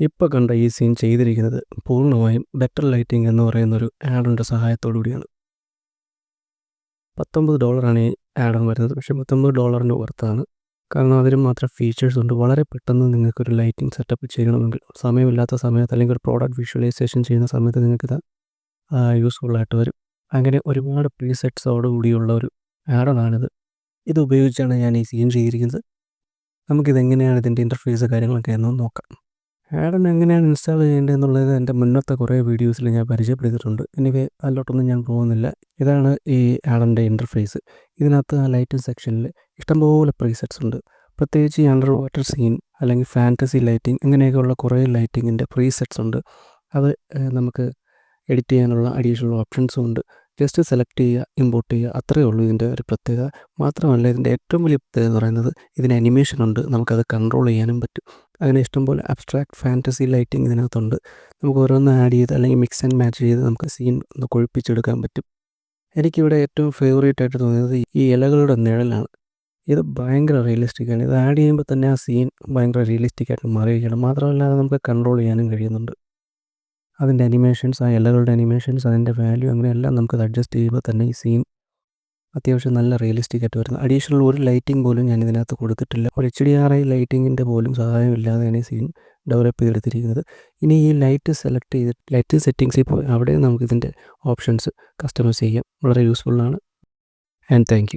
ഇപ്പോൾ കണ്ട ഈ സീൻ ചെയ്തിരിക്കുന്നത് പൂർണമായും ബെറ്റർ ലൈറ്റിംഗ് എന്ന് പറയുന്നൊരു ആഡോന്റെ സഹായത്തോടു കൂടിയാണ് പത്തൊമ്പത് ഡോളറാണ് ഈ ആഡോൺ വരുന്നത്. പക്ഷേ പത്തൊമ്പത് ഡോളറിന് വർത്താണ് കാരണം അതിന് മാത്രം ഫീച്ചേഴ്സ് ഉണ്ട്. വളരെ പെട്ടെന്ന് നിങ്ങൾക്കൊരു ലൈറ്റിംഗ് സെറ്റപ്പ് ചെയ്യണമെങ്കിൽ സമയമില്ലാത്ത സമയത്ത് അല്ലെങ്കിൽ ഒരു പ്രോഡക്റ്റ് വിഷ്വലൈസേഷൻ ചെയ്യുന്ന സമയത്ത് നിങ്ങൾക്കിത് യൂസ്ഫുള്ളായിട്ട് വരും. അങ്ങനെ ഒരുപാട് പ്രീസെറ്റ്സോട് കൂടിയുള്ള ഒരു ആഡോൺ ആണിത്. ഇത് ഉപയോഗിച്ചാണ് ഞാൻ ഈ സീൻ ചെയ്തിരിക്കുന്നത്. നമുക്കിതെങ്ങനെയാണ് ഇതിന്റെ ഇന്റർഫേസ് കാര്യങ്ങളൊക്കെ എന്ന് നോക്കാം. ആഡൺ എങ്ങനെയാണ് ഇൻസ്റ്റാൾ ചെയ്യേണ്ടത് എന്നുള്ളത് എന്റെ മുന്നത്തെ കുറേ വീഡിയോസിൽ ഞാൻ പരിചയപ്പെടുത്തിയിട്ടുണ്ട്. എനിവേ അതിലോട്ടൊന്നും ഞാൻ പോകുന്നില്ല. ഇതാണ് ഈ ആഡന്റെ ഇന്റർഫേസ് ഇതിനകത്ത് ആ ലൈറ്റിംഗ് സെക്ഷനിൽ ഇഷ്ടംപോലെ പ്രീസെറ്റ്സ് ഉണ്ട്. പ്രത്യേകിച്ച് ഈ അണ്ടർ വാട്ടർ സീൻ അല്ലെങ്കിൽ ഫാന്റസി ലൈറ്റിംഗ് അങ്ങനെയൊക്കെയുള്ള കുറേ ലൈറ്റിങ്ങിന്റെ പ്രീസെറ്റ്സ് ഉണ്ട്. അത് നമുക്ക് എഡിറ്റ് ചെയ്യാനുള്ള അഡീഷണൽ ഓപ്ഷൻസും ഉണ്ട്. ജസ്റ്റ് സെലക്ട് ചെയ്യുക ഇമ്പോർട്ട് ചെയ്യുക അത്രയേ ഉള്ളൂ ഇതിന്റെ ഒരു പ്രത്യേകത. മാത്രമല്ല ഇതിന്റെ ഏറ്റവും വലിയ പ്രത്യേകത എന്ന് പറയുന്നത് ഇതിന് അനിമേഷൻ ഉണ്ട്. നമുക്കത് കൺട്രോൾ ചെയ്യാനും പറ്റും. അങ്ങനെ ഇഷ്ടംപോലെ അബ്സ്ട്രാക്ട് ഫാന്റസി ലൈറ്റിംഗ് ഇതിനകത്തുണ്ട്. നമുക്ക് ഓരോന്ന് ആഡ് ചെയ്ത് അല്ലെങ്കിൽ മിക്സ് ആൻഡ് മാച്ച് ചെയ്ത് നമുക്ക് സീൻ ഒന്ന് കൊഴിപ്പിച്ചെടുക്കാൻ പറ്റും. എനിക്കിവിടെ ഏറ്റവും ഫേവറേറ്റ് ആയിട്ട് തോന്നിയത് ഈ ഇലകളുടെ നിഴലാണ്. ഇത് ഭയങ്കര റിയലിസ്റ്റിക് ആണ്. ഇത് ആഡ് ചെയ്യുമ്പോൾ തന്നെ ആ സീൻ ഭയങ്കര റിയലിസ്റ്റിക് ആയിട്ട് മാറിയിരിക്കണം മാത്രമല്ല അത് നമുക്ക് കൺട്രോൾ ചെയ്യാനും കഴിയുന്നുണ്ട്. അതിന്റെ അനിമേഷൻസ് ആ ഇലകളുടെ അനിമേഷൻസ് അതിന്റെ വാല്യൂ അങ്ങനെയെല്ലാം നമുക്കത് അഡ്ജസ്റ്റ് ചെയ്യുമ്പോൾ തന്നെ ഈ സീൻ അത്യാവശ്യം നല്ല റിയലിസ്റ്റിക് ആയിട്ട് വരുന്നത്. അഡീഷണൽ ഒരു ലൈറ്റിംഗ് പോലും ഞാൻ ഇതിനകത്ത് കൊടുത്തിട്ടില്ല. ഒരു എച്ച് ഡി ആർ ഐ ലൈറ്റിങ്ങിന്റെ പോലും സഹായമില്ലാതെയാണ് ഈ സീൻ ഡെവലപ്പ് ചെയ്തെടുത്തിരിക്കുന്നത്. ഇനി ഈ ലൈറ്റ് സെലക്ട് ചെയ്ത് ലൈറ്റ് സെറ്റിങ്സിൽ പോയി അവിടെ നമുക്കിതിന്റെ ഓപ്ഷൻസ് കസ്റ്റമൈസ് ചെയ്യാം. വളരെ യൂസ്ഫുള്ളാണ് ആൻഡ് താങ്ക്